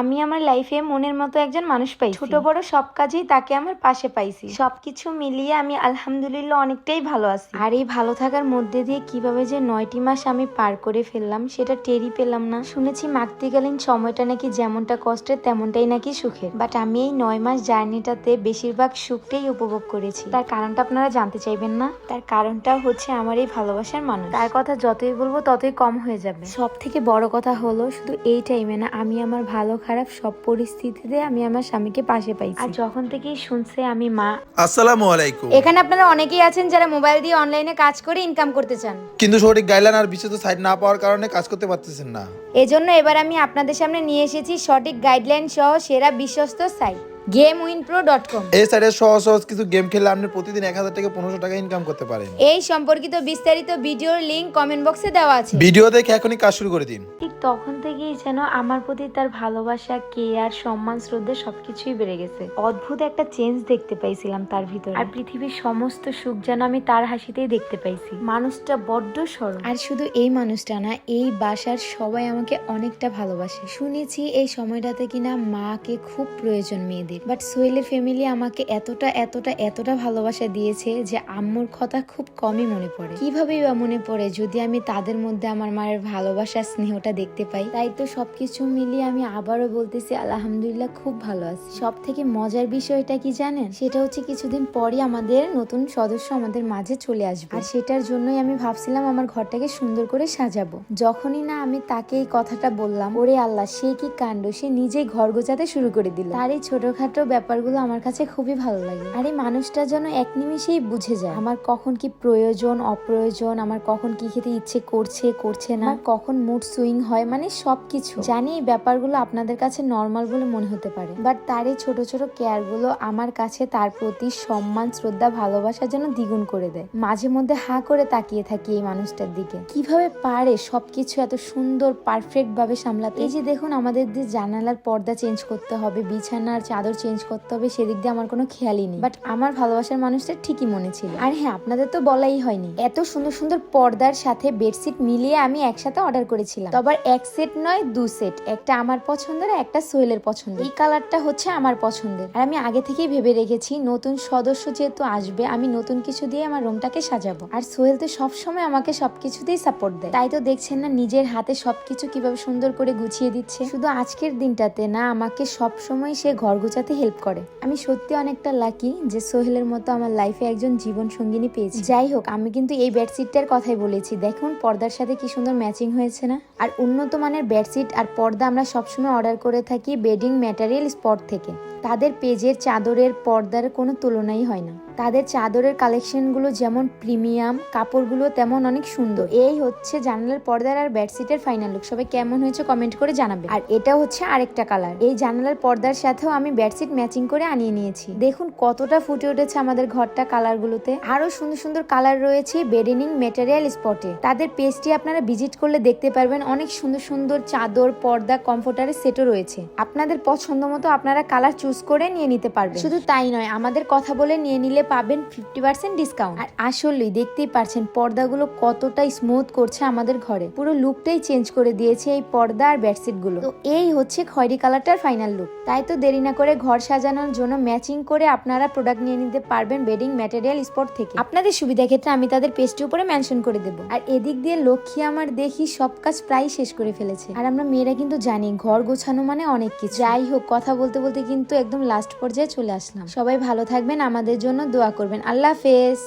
আমি আমার লাইফে মনের মতো একজন মানুষ পাই ছোট বড় সব কাজেই তাকে আমার পাশে পাইছি। সবকিছু মিলিয়ে আমি আলহামদুলিল্লাহ অনেকটাই ভালো আছি। আর এই ভালো থাকার মধ্যে দিয়ে কীভাবে যে নয়টি মাস আমি পার করে ফেললাম সেটা টেরি পেলাম না। শুনেছি মাতৃকালীন সময়টা নাকি যেমনটা কষ্টের তেমনটাই নাকি সুখের। বাট আমি এই নয় মাস জার্নিটাতে বেশিরভাগ সুখটাই উপভোগ করেছি। তার কারণটা আপনারা জানতে চাইবেন না? তার কারণটা হচ্ছে আমার এই ভালোবাসার মানুষ। তার কথা যতই বলব ততই কম হয়ে যাবে। সব থেকে বড় কথা হলো শুধু এই টাইমে না আমি আমার ভালো খারাপ সব পরিস্থিতিতে আমি আমার স্বামীকে পাশে পাই আর যখন থেকেই শুনছে আমি মা আসসালামু আলাইকুম। এখানে আপনারা অনেকেই আছেন যারা মোবাইল দিয়ে অনলাইনে কাজ করে ইনকাম করতে চান। কিন্তু সঠিক গাইডলাইন আর বিশেষ সাইট না পাওয়ার কারণে কাজ করতে পারতেছেন না। এজন্য এবার আমি আপনাদের সামনে নিয়ে এসেছি সঠিক গাইডলাইন সহ সেরা বিশ্বস্ত সাইট ডট কম এই সাইটে সহজ সহজ কিছু গেম খেলে আপনি প্রতিদিন এক হাজার থেকে পনেরোশো টাকা ইনকাম করতে পারেন। এই সম্পর্কিত বিস্তারিত ভিডিওর লিংক কমেন্ট বক্সে দেওয়া আছে। ভিডিও দেখে এখনই কাজ শুরু করে দিন। ঠিক তখন থেকেই যেন আমার প্রতি তার ভালোবাসা কেয়ার সম্মান শ্রদ্ধা সবকিছুই বেড়ে গেছে। অদ্ভুত একটা চেঞ্জ দেখতে পাইছিলাম তার ভিতরে। আর পৃথিবীর সমস্ত সুখ যেন আমি তার হাসিতেই দেখতে পাইছি। মানুষটা বড্ড সরল। আর শুধু এই মানুষটা না এই বাসার সবাই আমাকে অনেকটা ভালোবাসে। শুনেছি এই সময়টাতে কিনা মাকে খুব প্রয়োজন মেয়েদের বাট সোহেলের ফ্যামিলি আমাকে এতটা এতটা এতটা ভালোবাসা দিয়েছে যে আম্মুর কথা খুব কমই মনে পড়ে। কিভাবেই বা মনে পড়ে যদি আমি তাদের মধ্যে আমার মায়ের ভালোবাসা, স্নেহটা দেখতে পাই? তাই তো সবকিছু মিলিয়ে আমি আবারও বলতেছি, আলহামদুলিল্লাহ, খুব ভালো আছি। সব থেকে মজার বিষয়টা কি জানেন? সেটা হচ্ছে কিছুদিন পরই আমাদের নতুন সদস্য আমাদের মাঝে চলে আসবে। আর সেটার জন্যই আমি ভাবছিলাম আমার ঘরটাকে সুন্দর করে সাজাবো। যখনই না আমি তাকে এই কথাটা বললাম, ওরে আল্লাহ, সে কি কাণ্ড? সে নিজেই ঘর গোছাতে শুরু করে দিল। তার এই ছোটখাটো ব্যাপারগুলো আমার কাছে খুবই ভালো লাগে। আর এই মানুষটা যেন এক নিমিষেই বুঝে যায়, আমার কখন কি প্রয়োজন, অপ্রয়োজন, আমার কখন কি খেতে ইচ্ছে করছে করছে না কখন মুড সুইং হয় মানে সবকিছু। জানি এই ব্যাপারগুলো আপনাদের কাছে নর্মাল বলে মনে হতে পারে বাট তার এই ছোট ছোট কেয়ারগুলো আমার কাছে তার প্রতি সম্মান, শ্রদ্ধা, ভালোবাসা যেন দ্বিগুণ করে দেয়। মাঝে মধ্যে হা করে তাকিয়ে থাকি এই মানুষটার দিকে। কীভাবে পারে সবকিছু এত সুন্দর পারফেক্ট ভাবে সামলাতে? এই যে দেখুন, আমাদের যে জানালার পর্দা চেঞ্জ করতে হবে, বিছানার চাদর চেঞ্জ করতে হবে, সেদিক দিয়ে আমার কোনো খেয়ালই নেই। বাট আমার ভালোবাসার মানুষটা ঠিকই মনে ছিল। আর হ্যাঁ আপনাদের তো বলাই হয়নি। এত সুন্দর সুন্দর পর্দার সাথে বেডশিট মিলিয়ে আমি একসাথে অর্ডার করেছিলাম। আবার এক সেট নয়, দু সেট একটা আমার পছন্দের, একটা সোহেলের পছন্দ এই কালারটা হচ্ছে আমার পছন্দের। আর আমি আগে থেকেই ভেবে রেখেছি, নতুন সদস্য যেহেতু আসবে, আমি নতুন কিছু দিয়ে আমার রুমটাকে সাজাবো। আর সোহেল তো সবসময় আমাকে সবকিছুতেই সাপোর্ট দেয়। তাই তো দেখছেন না, নিজের হাতে সবকিছু কীভাবে সুন্দর করে গুছিয়ে দিচ্ছে। শুধু আজকের দিনটাতে না, আমাকে সবসময় সে ঘর গোছাতে হেল্প করে। আমি সত্যি অনেকটা লাকি যে সোহেলের মতো আমার লাইফে একজন জীবন সঙ্গিনী পেয়েছি। যাই হোক, আমি কিন্তু এই বেডশিটটার কথাই বলেছি। দেখুন, পর্দার সাথে কি সুন্দর ম্যাচিং হয়েছে না? আর উন্নত মানের বেডশিট আর পর্দা আমরা সবসময় অর্ডার করে থাকি বেডিং ম্যাটেরিয়াল স্পট থেকে। তাদের পেজের চাদরের পর্দার কোনো তুলনাই হয় না। তাদের চাদরের কালেকশনগুলো যেমন প্রিমিয়াম কাপড়গুলো তেমন অনেক সুন্দর। এই হচ্ছে জানালার পর্দার আর বেডশিটের ফাইনাল লুক সবাই কেমন হয়েছে কমেন্ট করে জানাবে। আর এটা হচ্ছে আরেকটা কালার এই জানালার পর্দার সাথেও আমি বেডশিট ম্যাচিং করে আনিয়ে নিয়েছি। দেখুন কতটা ফুটে উঠেছে আমাদের ঘরটা কালারগুলোতে। আরও সুন্দর সুন্দর কালার রয়েছে বেডেনিং মেটেরিয়াল স্পটে তাদের পেজটি আপনারা ভিজিট করলে দেখতে পারবেন অনেক সুন্দর সুন্দর চাদর, পর্দা কমফোর্টারের সেটও রয়েছে। আপনাদের পছন্দ মতো আপনারা কালার চুজ করে নিয়ে নিতে পারবেন। শুধু তাই নয়, আমাদের কথা বলে নিয়ে নিলে পাবেন ফিফটি পার্সেন্ট ডিসকাউন্ট আর আসলেই দেখতেই পারছেন পর্দাগুলো কতটা স্মুথ করছে আমাদের ঘরে। পুরো লুকটাই চেঞ্জ করে দিয়েছে এই পর্দা আর বেডশিটগুলো। তো এই হচ্ছে খয়েরি কালারটার ফাইনাল লুক তাই তো দেরি না করে ঘর সাজানোর জন্য ম্যাচিং করে আপনারা প্রোডাক্ট নিয়ে নিতে পারবেন বেডিং ম্যাটেরিয়াল স্পট থেকে। আপনাদের সুবিধা ক্ষেত্রে আমি তাদের পেজটি উপরে মেনশন করে দেবো। আর এদিক দিয়ে লক্ষ্মী আমার দেখি সব কাজ প্রায় শেষ করে ফেলেছে। আর আমরা মেয়েরা কিন্তু জানি, ঘর গোছানো মানে অনেক কিছু। যাই হোক, কথা বলতে বলতে কিন্তু একদম লাস্ট পর্যায়ে চলে আসলাম। সবাই ভালো থাকবেন, আমাদের জন্য দোয়া করবেন। আল্লাহ হাফেজ।